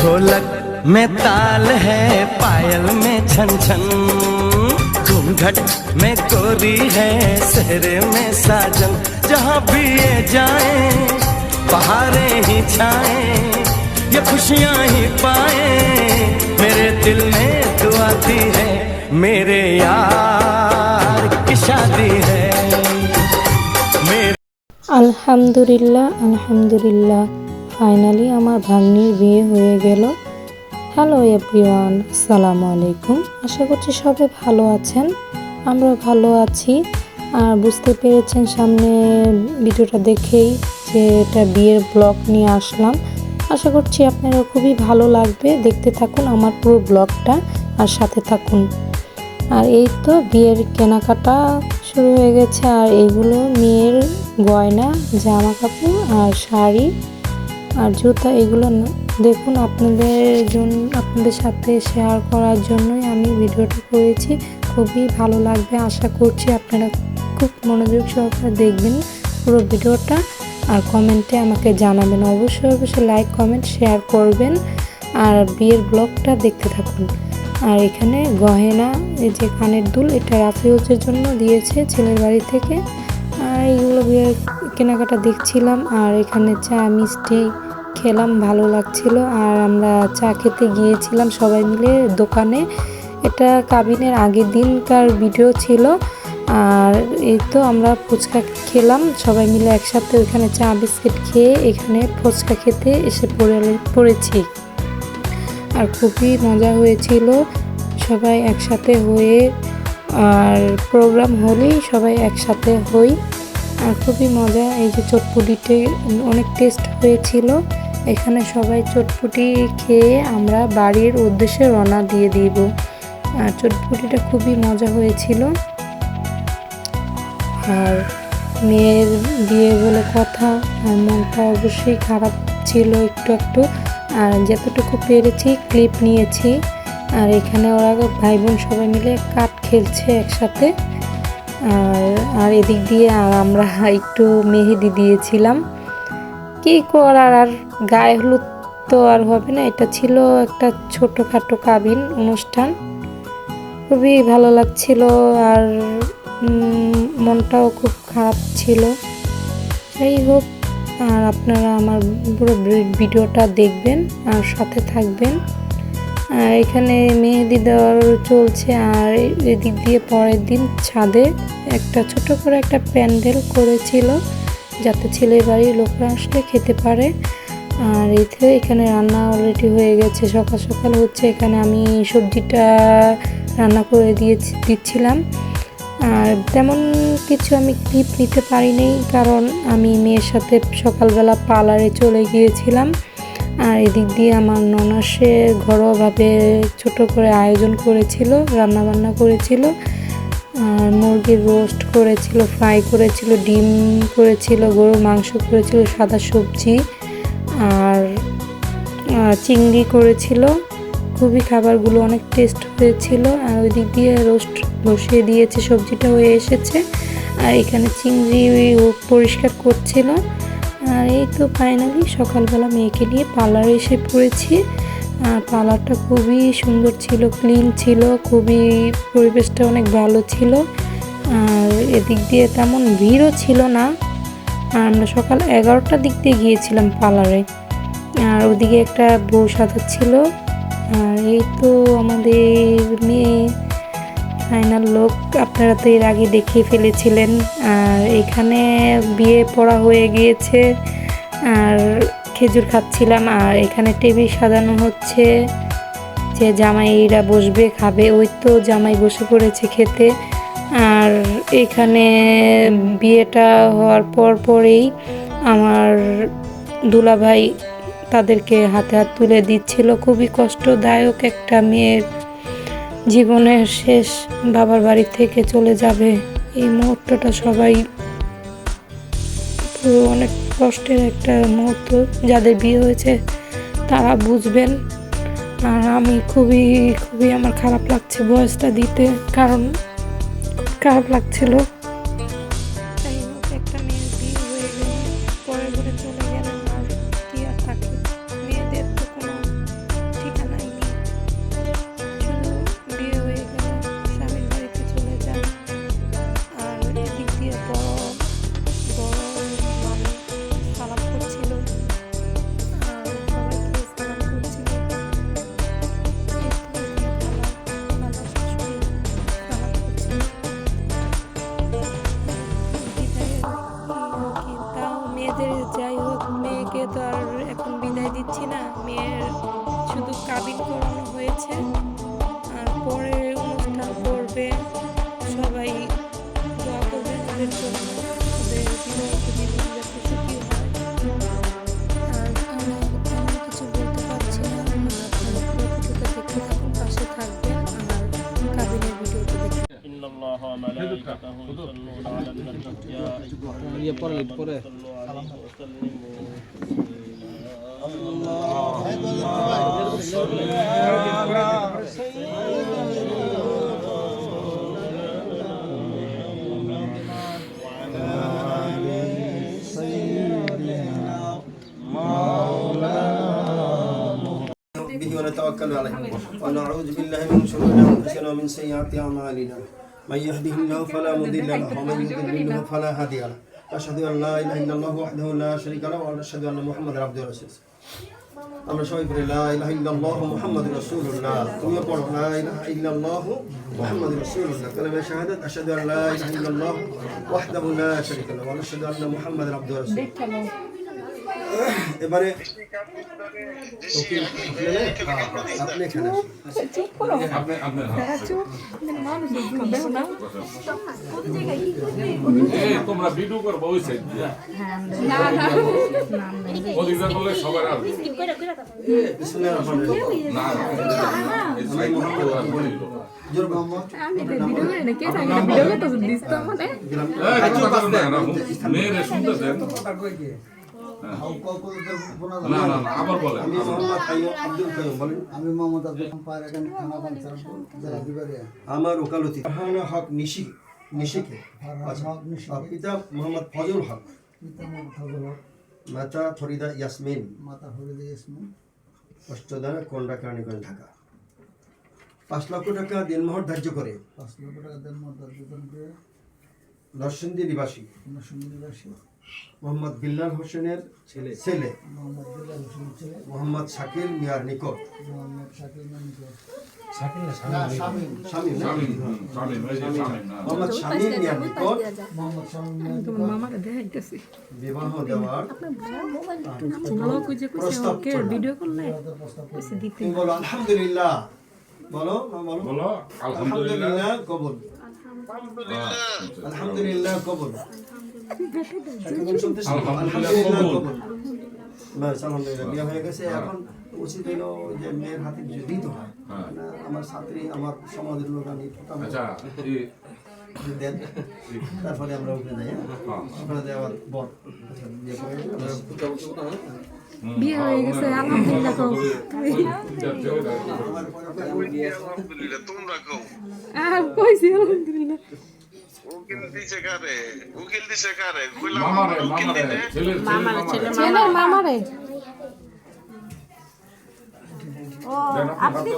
ढोलक में ताल है, पायल में छन छन घूमघट में गोरी है, सहरे में साजन। जहाँ भी ये जाए, पहाड़े ही छाए, ये खुशियाँ ही पाए। मेरे दिल में तो दुआ दी है, मेरे यार की शादी है। अल्हम्दुलिल्लाह अल्हम्दुलिल्लाह। ফাইনালি আমার ভাগ্নির বিয়ে হয়ে গেল। হ্যালো এভরিওয়ান, আসসালামু আলাইকুম। আশা করছি সবাই ভালো আছেন। আমরা ভালো আছি। আর বুঝতে পেরেছেন সামনে ভিডিওটা দেখেই যে এটা বিয়ের ব্লগ নিয়ে আসলাম। আশা করছি আপনারা খুবই ভালো লাগবে। দেখতে থাকুন আমার পুরো ব্লগটা আর সাথে থাকুন। আর এই তো বিয়ের কেনাকাটা শুরু হয়ে গেছে। আর এইগুলো মেয়ের গয়না জামা কাপড় আর শাড়ি আর জুতা এগুলো দেখুন, আপনাদের জন্য, আপনাদের সাথে শেয়ার করার জন্যই আমি ভিডিওটা করেছি। খুবই ভালো লাগবে, আশা করছি আপনারা খুব মনোযোগ সহকারে দেখবেন পুরো ভিডিওটা। আর কমেন্টে আমাকে জানাবেন। অবশ্যই অবশ্যই লাইক কমেন্ট শেয়ার করবেন। আর বিয়ের ব্লগটা দেখতে থাকুন। আর এখানে গহেনা, এই যে কানের দুল, এটা রাফিউজের জন্য দিয়েছে ছেলের বাড়ি থেকে। আর এইগুলো কেনাকাটা দেখছিলাম আর এখানে চা মিষ্টি খেলাম, ভালো লাগছিল। আর আমরা চা খেতে গিয়েছিলাম সবাই মিলে দোকানে। এটা কাবিনের আগের দিনকার ভিডিও ছিল। আর এই তো আমরা ফুচকা খেলাম, সবাই মিলে একসাথে ওইখানে চা বিস্কিট খেয়ে এখানে ফুচকা খেতে এসে পড়ে, পড়েছি। আর খুবই মজা হয়েছিল। সবাই একসাথে হয়ে আর প্রোগ্রাম হলেই সবাই একসাথে হই। আর খুবই মজা, এই যে চটপুটিতে অনেক টেস্ট হয়েছিল। এখানে সবাই চটপুটি খেয়ে আমরা বাড়ির উদ্দেশ্যে রওনা দিয়ে দিব। আর চটপুটিটা খুবই মজা হয়েছিল। আর মেয়ের বিয়ে বলে কথা, আর মনটা অবশ্যই খারাপ ছিল একটু একটু। আর যতটুকু পেরেছি ক্লিপ নিয়েছি। আর এখানে ওরা ভাই বোন সবাই মিলে কাঠ খেলছে একসাথে। আর আর এদিক দিয়ে আর আমরা একটু মেহেদি দিয়েছিলাম। কি করার? আর গায়ে হলুদ তো আর হবে না, এটা ছিল একটা ছোটোখাটো কাবিন অনুষ্ঠান। খুবই ভালো লাগছিল আর মনটাও খুব খারাপ ছিল। যাই হোক, আর আপনারা আমার পুরো ভিডিওটা দেখবেন আর সাথে থাকবেন। আর এখানে মেহেদি দেওয়ার চলছে, আর এদিক দিয়ে পরের দিন ছাদে একটা ছোট করে একটা প্যান্ডেল করেছিল, যাতে ছেলের বাড়ির লোকরা আসলে খেতে পারে। আর এতে এখানে রান্না অলরেডি হয়ে গেছে, সকাল সকাল হচ্ছে এখানে আমি সবজিটা রান্না করে দিয়েছি, দিচ্ছিলাম। আর তেমন কিছু আমি ক্লিপ নিতে পারিনি, কারণ আমি মেয়ের সাথে সকালবেলা পার্লারে চলে গিয়েছিলাম। আর এদিক দিয়ে আমার ননাসে ঘরোয়াভাবে ছোট করে আয়োজন করেছিল রান্না বান্না করেছিল, আর মুরগির রোস্ট করেছিল, ফ্রাই করেছিল, ডিম করেছিল, গরুর মাংস করেছিল, সাদা সবজি আর চিংড়ি করেছিল। খুবই খাবারগুলো অনেক টেস্ট হয়েছিল আর ওই দিক দিয়ে রোস্ট বসিয়ে দিয়েছে, সবজিটা হয়ে এসেছে। আর এখানে চিংড়ি পরিষ্কার করছিল। আর এই তো ফাইনালি সকালবেলা মেয়েকে নিয়ে পার্লারে এসে পড়েছি। আর পার্লারটা খুবই সুন্দর ছিল ক্লিন ছিল, খুবই পরিবেশটা অনেক ভালো ছিল। আর এদিক দিয়ে তেমন ভিড়ও ছিল না। আর আমরা সকাল এগারোটার দিক দিয়ে গিয়েছিলাম পার্লারে আর ওদিকে একটা বউ সাজাচ্ছিল আর এই তো আমাদের মেয়ে ফাইনাল লোক আপনারা তো এর আগে দেখিয়ে ফেলেছিলেন। আর এখানে বিয়ে পড়া হয়ে গিয়েছে, আর খেজুর খাচ্ছিলাম, আর এখানে টেবিল সাজানো হচ্ছে। যে জামাইরা বসবে, খাবে, ওই তো জামাই বসে পড়েছে খেতে। আর এখানে বিয়েটা হওয়ার পর পরেই আমার দুলাভাই তাদেরকে হাতে হাত তুলে দিচ্ছিল। খুবই কষ্টদায়ক একটা মেয়ের জীবনের শেষ বাবার বাড়ি থেকে চলে যাবে। এই মুহূর্তটা সবাই পুরো অনেক কষ্টের একটা মুহূর্ত। যাদের বিয়ে হয়েছে, তারা বুঝবেন। আর আমি খুবই খুবই আমার খারাপ লাগছে বয়সটা দিতে। কারণ খারাপ লাগছিল। إن الله وملائكته يصلون على النبي يا أيها الذين آمنوا صلوا عليه وسلموا به ونتوكل عليه ونعوذ بالله من شرور انفسنا ومن سيئات اعمالنا من يهده الله فلا مضل له ومن يضلل فلا هادي له اشهد ان لا اله الا الله وحده لا شريك له واشهد ان محمدا عبده ورسوله আমরা সবাই পড়ি লা ইলাহা ইল্লাল্লাহ মুহাম্মাদুর রাসূলুল্লাহ তুমিও পড়ো লা ইলাহা ইল্লাল্লাহ মুহাম্মাদুর রাসূলুল্লাহ কালেমা শাহাদাত আশহাদু আন লা ইলাহা ইল্লাল্লাহ ওয়াহদাহু লা শারীকা লাহু ওয়া আশহাদু আন্না মুহাম্মাদান আবদুহু ওয়া রাসূলুহু এবারে? হ্যাঁ, আপনি এখানে তোমরা ভিডিও করব ওই সাইড দিয়ে সবার মেয়েরে শুনতে দেন না না না আবার বলেন আমি মোহাম্মদ আব্দুল কাইয়ুম বলেন। আমি মোহাম্মদ আব্দুল এখানে থানা জেলা বিবারিয়া আমার ওকালতি। ফারহানা হক নিশি নিশিকে আচ্ছা। পিতা মোহাম্মদ ফজল হক। পিতা মোহাম্মদ ফজল হক, মাতা ফরিদা ইয়াসমিন। মাতা ফরিদা ইসমিন অষ্টদানা কোন্ডা কেরানীগঞ্জ ঢাকা। পাঁচ লক্ষ টাকা দিনমোহর ধার্য করে। পাঁচ লক্ষ টাকা দেন মর্দার বেতন করে। নরসিংদী নিবাসী। নরসিংদীবাসী মোহাম্মদ বিল্লাল হোসেনের ছেলে। ছেলে। মোহাম্মদ শাকিল মিয়ার নিকট। মোহাম্মদ শামীম? মিয়ার বিবাহ দেওয়ার প্রস্তাব বলো আলহামদুলিল্লাহ। বলো বলো। আলহামদুলিল্লাহ কবুল। আলহামদুলিল্লাহ কবুল আলহামদুলিল্লাহ কবুল। ব্যাস, আলহামদুলিল্লাহ বিয়ে হয়ে গেছে এখন উচিত হইল যে মেয়ের হাতে কিছু দিতে হয় হ্যাঁ। আমার ছাত্রী আমার সমাজের লোক আমি ঠকাবো। আচ্ছা এই যে দেন তারপরে আমরা উঠে যাই হ্যাঁ? হ্যাঁ। ওখানে বর আচ্ছা, বিয়ে হয়ে হ্যাঁ, গেছে, আলহামদুলিল্লাহ তোমরা আর কইছি আলহামদুলিল্লাহ আপনি